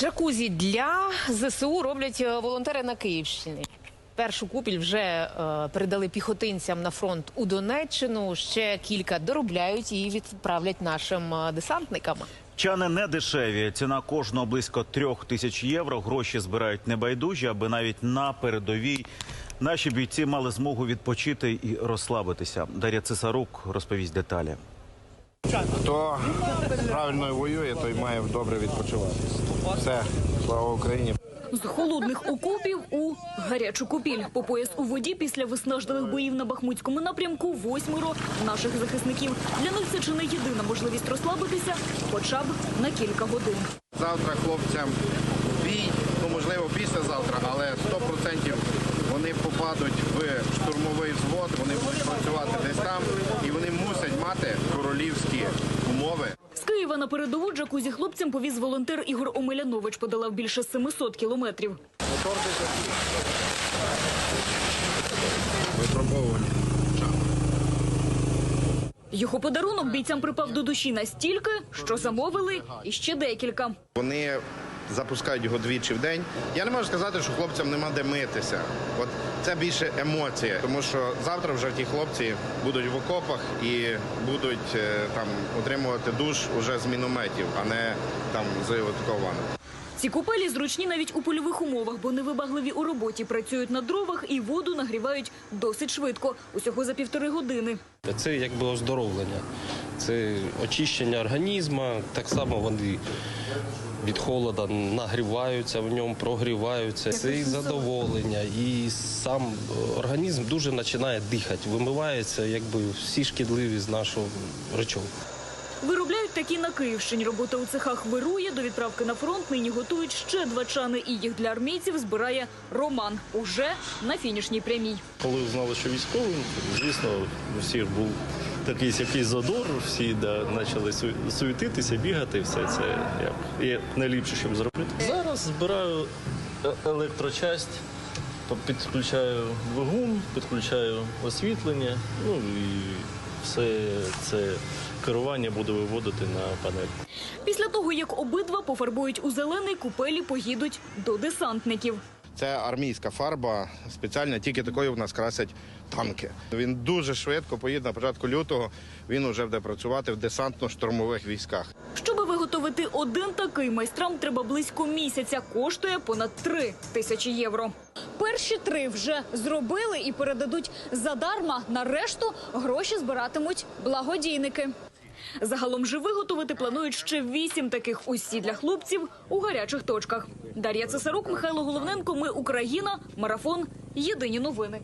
Джакузі для ЗСУ роблять е, волонтери на Київщині. Першу купіль вже е, передали піхотинцям на фронт у Донеччину. Ще кілька доробляють і відправлять нашим е, десантникам. Чани не дешеві. Ціна кожного близько трьох тисяч євро. Гроші збирають небайдужі, аби навіть на передовій наші бійці мали змогу відпочити і розслабитися. Дар'я Цесарук розповість деталі. Хто правильно воює, той має добре відпочивати. Все, слава Україні. З холодних окопів у гарячу купіль. По пояс у воді після виснажливих боїв на Бахмутському напрямку восьмеро наших захисників. Для них це чи не єдина можливість розслабитися, хоча б на кілька годин. Завтра хлопцям бій, ну можливо післязавтра, але 100% вони попадуть в штурмовий взвод, вони будуть працювати десь там, і вони мусять мати королівські умови. З Києва на передову джакузі хлопцям повіз волонтер Ігор Омелянович. Подолав більше 700 кілометрів. Випробовування. Його подарунок бійцям припав до душі настільки, що замовили іще декілька. Вони запускають його двічі в день. Я не можу сказати, що хлопцям нема де митися. От це більше емоція, тому що завтра вже ті хлопці будуть в окопах і будуть е, там отримувати душ уже з мінометів, а не там з такого. Ці купелі зручні навіть у польових умовах, бо невибагливі у роботі працюють на дровах і воду нагрівають досить швидко, усього за півтори години. Це якби оздоровлення, це очищення організму. Так само вони від холода нагріваються в ньому, прогріваються. Це і задоволення, і сам організм дуже починає дихати, вимивається якби всі шкідливі з нашого речову. Виробляють такі на Київщині. Робота у цехах вирує. До відправки на фронт нині готують ще два чани. І їх для армійців збирає Роман уже на фінішній прямій. Коли знали, що військовий, звісно, у всіх був такий якийсь задор, всі да, почали су- суетитися, бігати, все це як є найліпше, щоб зробити. Зараз збираю е- електрочасть, підключаю двигун, підключаю освітлення, ну і все це керування буду виводити на панель. Після того, як обидва пофарбують у зелений, купелі поїдуть до десантників. Це армійська фарба, спеціальна, тільки такою в нас красять танки. Він дуже швидко поїде на початку лютого. Він вже буде працювати в десантно-штурмових військах. Щоби виготовити один такий, майстрам треба близько місяця. Коштує понад три тисячі євро. Перші три вже зробили і передадуть задарма. На решту гроші збиратимуть благодійники. Загалом же виготовити планують ще вісім таких усі для хлопців у гарячих точках. Дар'я Цесарук, Михайло Головненко. Ми Україна. Марафон. Єдині новини.